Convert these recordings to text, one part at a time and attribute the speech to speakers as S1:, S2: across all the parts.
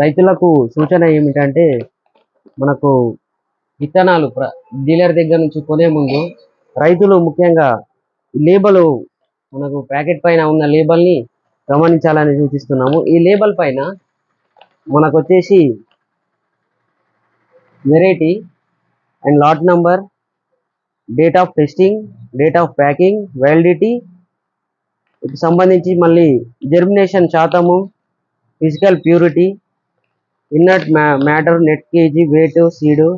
S1: రైతులకు సూచన ఏమిటంటే మనకు విత్తనాలు ప్ర- డీలర్ దగ్గర నుంచి కొనే ముందు రైతులు ముఖ్యంగా లేబలు మనకు ప్యాకెట్ పైన ఉన్న లేబల్ని గమనించాలని సూచిస్తున్నాము. ఈ లేబల్ పైన మనకు వచ్చేసి variety and lot number date of testing date of packing validity సంబంధించి మళ్ళీ జెర్మినేషన్ శాతము physical purity inert matter net KG weight seed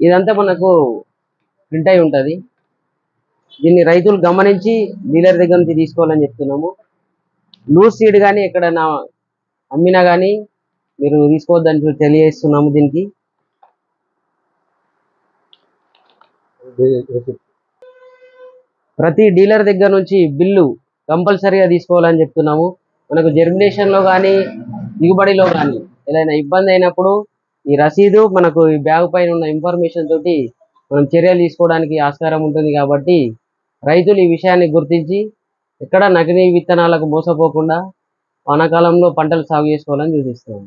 S1: ఇదంతా మనకు ప్రింట్ అయి ఉంటుంది. దీన్ని రైతులు గమనించి డీలర్ దగ్గర నుంచి తీసుకోవాలని చెప్తున్నాము. లూజ్ సీడ్ కానీ ఎక్కడైనా అమ్మినా కానీ మీరు తీసుకోవద్దని తెలియజేస్తున్నాము దీనికి. ప్రతి డీలర్ దగ్గర నుంచి బిల్లు కంపల్సరీగా తీసుకోవాలని చెప్తున్నాము. మనకు జర్మినేషన్లో కానీ దిగుబడిలో కానీ ఏదైనా ఇబ్బంది అయినప్పుడు ఈ రసీదు మనకు ఈ బ్యాగ్ పైన ఉన్న ఇన్ఫర్మేషన్ తోటి మనం చర్యలు తీసుకోవడానికి ఆస్కారం ఉంటుంది కాబట్టి రైతులు ఈ విషయాన్ని గుర్తించి ఎక్కడ నకిలీ విత్తనాలకు మోసపోకుండా వానాకాలంలో పంటలు సాగు చేసుకోవాలని సూచిస్తున్నాం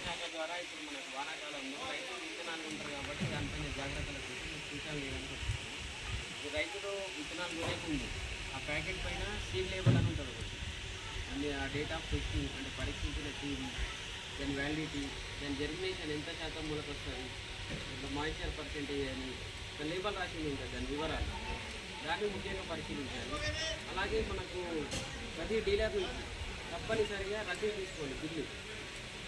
S1: శాఖ ద్వారా ఇప్పుడు మనకు వానాకాలంలో రైతులు విత్తనాలు ఉంటారు కాబట్టి దానిపైన జాగ్రత్తలు తీసుకుని సూచన చేయడానికి రైతులు విత్తనాలు కొనే ఆ ప్యాకెట్ పైన సీడ్ లేబుల్ అని ఉంటుంది ఒకటి. మళ్ళీ ఆ డేట్ ఆఫ్ టెస్టింగ్ అంటే పరీక్షించిన సీడ్ దాని వ్యాలిడిటీ దాని జర్మినేషన్ ఎంత శాతం మూలకు వస్తుంది మాయిశ్చర్ పర్సెంటేజ్ అని ఒక లేబల్ రాసింది ఉంటుంది దాని వివరాలు. దాన్ని ముఖ్యంగా పరిశీలించాలి. అలాగే మనకు ప్రతి డీలర్ నుంచి తప్పనిసరిగా రసీదు తీసుకోండి బిల్లు.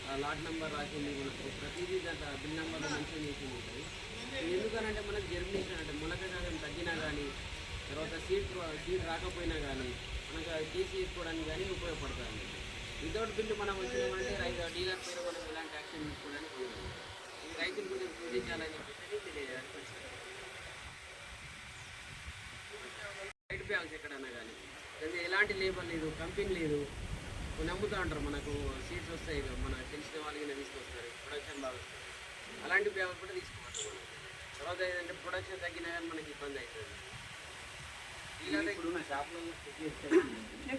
S1: ఆ లాట్ నెంబర్ రాసి ఉంది మనకు ప్రతిదీ దాంట్లో బిల్ నెంబర్లో మెన్షన్ చేసి ఉంటుంది. ఎందుకనంటే మనకు జర్మినేషన్ అంటే మొలక శాతం తగ్గినా కానీ తర్వాత సీడ్ సీడ్ రాకపోయినా కానీ మనకు అది తీసి తీసుకోవడానికి కానీ ఉపయోగపడుతుంది వితౌట్ బిల్లు మనం వచ్చినామంటే రైతు డీలర్ పేరు మనం ఎలాంటి యాక్షన్ తీసుకోవడానికి ఉండదు ఇది రైతులు కొంచెం సూచించాలని చెప్పేసి తెలియజేయాలి రైట్ బ్యాగ్స్ ఎక్కడన్నా కానీ ఎలాంటి లేబర్ లేదు కంపెనీ లేదు నమ్ముతూ ఉంటారు మనకు సీట్స్ వస్తాయి మన తెలిసిన వాళ్ళకి తీసుకొస్తారు ప్రొడక్షన్ బాగా అలాంటి బ్యాగ్ కూడా తీసుకోవచ్చు మనం తర్వాత ఏంటంటే ప్రొడక్షన్ తగ్గినా కానీ మనకి ఇబ్బంది అవుతుంది.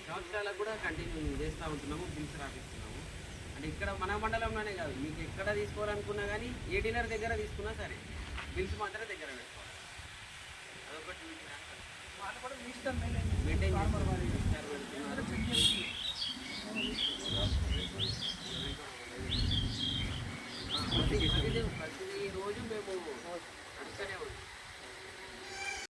S1: సంవత్సరాలకు కూడా కంటిన్యూ చేస్తూ ఉంటున్నాము బిల్స్ రాపిస్తున్నాము. అంటే ఇక్కడ మన మండలంలోనే కాదు మీకు ఎక్కడ తీసుకోవాలనుకున్నా కానీ ఏ డీలర్ దగ్గర తీసుకున్నా సరే బిల్స్ మాత్రం దగ్గర పెట్టుకోవాలి. అదొకటి మీకు మెయింటైన్ చేస్తున్నారు